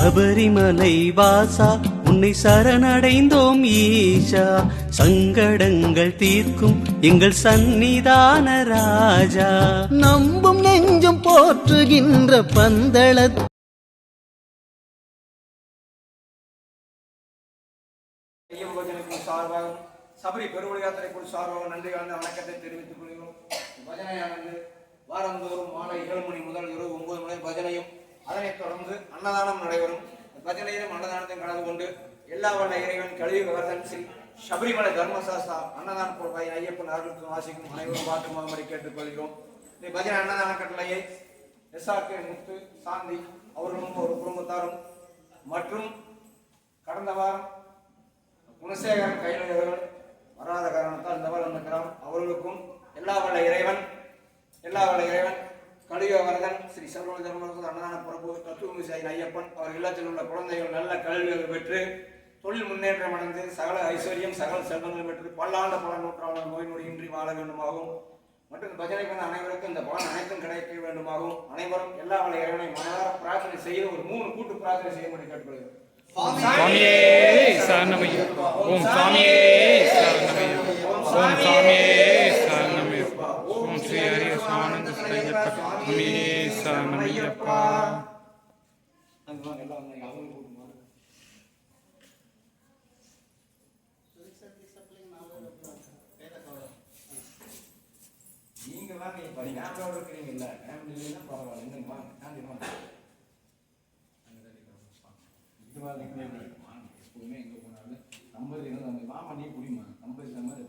சபரிமலை வாசா உன்னை சரணடைந்தோம் ஈஷா. சங்கடங்கள் தீர்க்கும் எங்கள் சந்நிதான ராஜா. நம்பும் நெஞ்சும் போற்றுகின்ற பந்தள சார்பாகவும் சபரி பெருவழி யாத்திரை குழு சார்பாக நன்றி கலந்த வணக்கத்தை தெரிவித்துக் கொள்கிறோம். பஜனையானது வாரந்தோறும் மாலை ஏழு மணி முதல் இரவு ஒன்பது மணி பஜனையும் அதனைத் தொடர்ந்து அன்னதானம் நடைபெறும். பஜனையிலும் அன்னதானத்தையும் கலந்து கொண்டு எல்லா வண்ண இறைவன் கழிவு வர்தன் ஸ்ரீ சபரிமலை தர்மசாஸ்தா அன்னதான பொறுப்பாய் ஐயப்பன் அருளுக்கும் வாசிக்கும் அனைவரும் பார்த்து மாதிரி கேட்டுக்கொள்கிறோம். இந்த பஜனை அன்னதான கட்டளையை எஸ்ஆர்கே முத்து சாந்தி அவர்களும் ஒரு குடும்பத்தாரும் மற்றும் கடந்த வாரம் குணசேகரன் கையில் அவர்கள் வராத காரணத்தால் இந்த வாரம் இருக்கிறார். அவர்களுக்கும் எல்லா வல்ல இறைவன் எல்லா வல்ல இறைவன் கலியுக ஸ்ரீ சர்வ தர்மரசு அன்னதான பிரபு தத்துவமிசாயின் ஐயப்பன் அவர் இல்லத்தில் உள்ள குழந்தைகள் நல்ல கல்விகள் பெற்று தொழில் முன்னேற்றம் அடைந்து சகல ஐஸ்வர்யம் சகல செல்வங்கள் பெற்று பல்லாண்டு பல நூற்றாண்டு நோய் நொடியின்றி வாழ வேண்டுமாகவும். மற்றும் பஜனை பண்ண அனைவருக்கும் இந்த பலன் அனைத்தும் கிடைக்க வேண்டுமாகவும். அனைவரும் எல்லா வகை இறைவனை மனதார பிரார்த்தனை செய்து ஒரு மூணு கூட்டு பிரார்த்தனை செய்யும்படி கேட்டுக்கொள்கிறேன். சுவாமியே சரணமையா ஓம் சுவாமியே ஓம் சுவாமியே சுவாமியே நீங்க வாங்க இப்ப நீங்க ஃபேமிலியோட இருக்கிறீங்க இல்ல இல்லைன்னா பரவாயில்ல என்னங்க வாங்க தாண்டி வாங்க இது எப்பவுமே எங்க போனாலும் நம்பர் இருந்தா அந்த மாமா நீ புரியுமா நம்பர் இந்த மாதிரி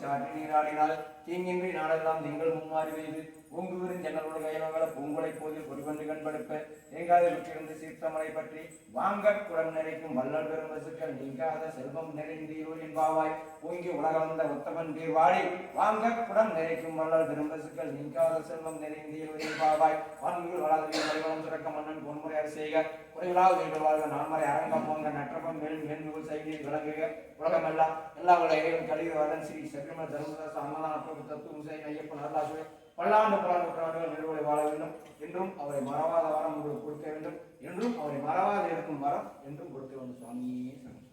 சாற்றி நீராடினால் தீங்கின்றி நாடெல்லாம் திங்கள் மும்மாறி வைது பூங்குவிரின் ஜன்னலோடு கையவங்கள பூங்குலை போதில் கொடிவண்டு கண்படுப்ப தேங்காத விட்டிருந்து சீர்த்தமலை பற்றி வாங்க குடம் நிறைக்கும் வள்ளல் பெரும் வசுக்கள் நீங்காத செல்வம் நிறைந்தீரோல் என்பாவாய். பூங்கி உலகம் வந்த உத்தமன் வேர்வாடி வாங்க குடம் நிறைக்கும் வள்ளல் பெரும் வசுக்கள் நீங்காத செல்வம் நிறைந்தீரோல் என்பாவாய். வான்கள் வளாதிரி மலைவளம் சுரக்க மன்னன் பொன்முறையார் செய்க குறைவிலாத வீடு வாழ்க நான்மறை அரங்கம் போங்க நற்றபம் மேல் மேன்முகல் செய்தி விளங்குக. உலகமெல்லாம் எல்லா உள்ள இறைவன் கழிவு வரன் ஸ்ரீ சக்கரம தர்மதாச அன்னதான பிரபு தத்துவம் ஐயப்பன் அருளாசுவை பல்லாண்டு பல நூற்றாண்டுகள் நிறுவலை வாழ வேண்டும். என்றும் அவரை மறவாத வரம் உங்களுக்கு கொடுக்க வேண்டும். என்றும் அவரை மறவாத இருக்கும் வரம் என்றும் கொடுக்க வேண்டும். சுவாமியே சரணம்.